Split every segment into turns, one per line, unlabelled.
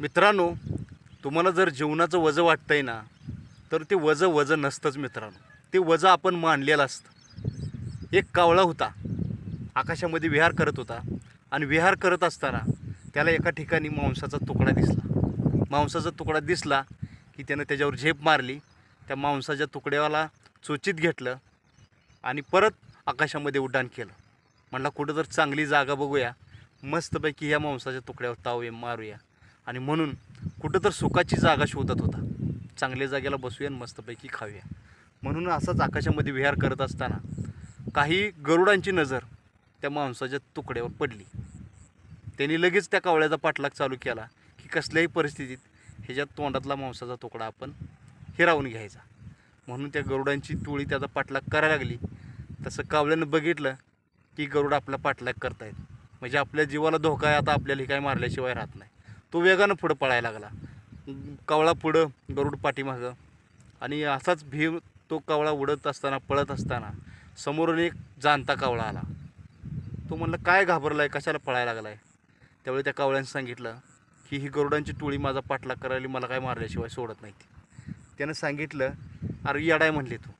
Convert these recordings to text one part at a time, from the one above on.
मित्रांनो तुम्हाला जर जीवनाचं वजं वाटतंय ना तर ते वजं वजं नसतंच मित्रांनो. ते वजं आपण मांडलेलं असतं. एक कावळा होता. आकाशामध्ये विहार करत होता. आणि विहार करत असताना त्याला एका ठिकाणी मांसाचा तुकडा दिसला. मांसाचा तुकडा दिसला की त्यानं त्याच्यावर झेप मारली. त्या मांसाच्या तुकड्याला चोचीत घेतलं आणि परत आकाशामध्ये उड्डाण केलं. म्हटलं कुठं तर चांगली जागा बघूया. मस्तपैकी ह्या मांसाच्या तुकड्यावर तावूया मारूया. आणि म्हणून कुठं तर सुखाची जागा शोधत होता. चांगल्या जागेला बसूया आणि मस्तपैकी खाऊया. म्हणून असाच आकाशामध्ये विहार करत असताना काही गरुडांची नजर त्या मांसाच्या तुकड्यावर पडली. त्यांनी लगेच त्या कावळ्याचा पाठलाग चालू केला की कसल्याही परिस्थितीत ह्याच्या तोंडातला मांसाचा तुकडा आपण हिरावून घ्यायचा. म्हणून त्या गरुडांची टोळी त्याचा पाठलाग करायला लागली. तसं कावळ्यानं बघितलं की गरुड आपला पाठलाग करतायत. म्हणजे आपल्या जीवाला धोका आहे आता आपल्याला हे काय मारल्याशिवाय राहत नाही. तो वेगानं पुढं पळायला लागला. कावळा पुढं गरुड पाठीमागं. आणि असाच भीम तो कावळा उडत असताना पळत असताना समोरून एक जाणता कावळा आला. तो म्हणलं काय घाबरलाय? कशाला पळायला लागलाय? त्यावेळी त्या कावळ्यानं सांगितलं की ही गरुडांची टोळी माझा पाठलाग करायला मला काय मारल्याशिवाय सोडत नाही ती त्यानं सांगितलं अरे येडाय म्हणले तू.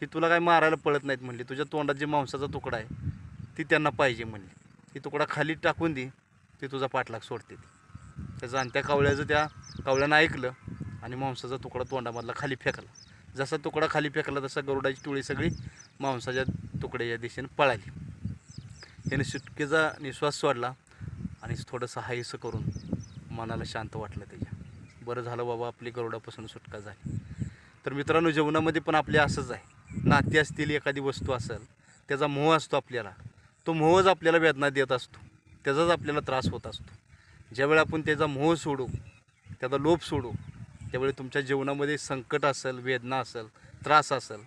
ही तुला काय मारायला पळत नाहीत म्हणली. तुझ्या तोंडात जे मांसाचा तुकडा आहे ती त्यांना पाहिजे म्हणली. ती तुकडा खाली टाकून दे ती तुझा पाठलाग सोडते ती. त्याचं आणि त्या कावळ्याचं त्या कावळ्यानं ऐकलं आणि मांसाचा तुकडा तोंडामधला खाली फेकला. जसा तुकडा खाली फेकला तसा गरुडाची टोळी सगळी मांसाच्या तुकड्याच्या दिशेने पळाली. त्याने सुटकेचा निश्वास सोडला आणि थोडंसं हायसं करून मनाला शांत वाटलं त्याच्या. बरं झालं बाबा आपली गरुडापासून सुटका झाली. तर मित्रांनो जीवनामध्ये पण आपले असंच आहे. नाती असतील एखादी वस्तू असेल त्याचा मोह असतो आपल्याला. तो मोहच आपल्याला वेदना देत असतो. त्याचाच आपल्याला त्रास होत असतो. ज्यावेळी आपण त्याचा मोह सोडू त्याचा लोभ सोडू त्यावेळी तुमच्या जीवनामध्ये संकट असेल वेदना असेल त्रास असेल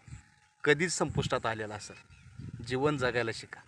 कधीच संपुष्टात आलेला असेल. जीवन जगायला शिका.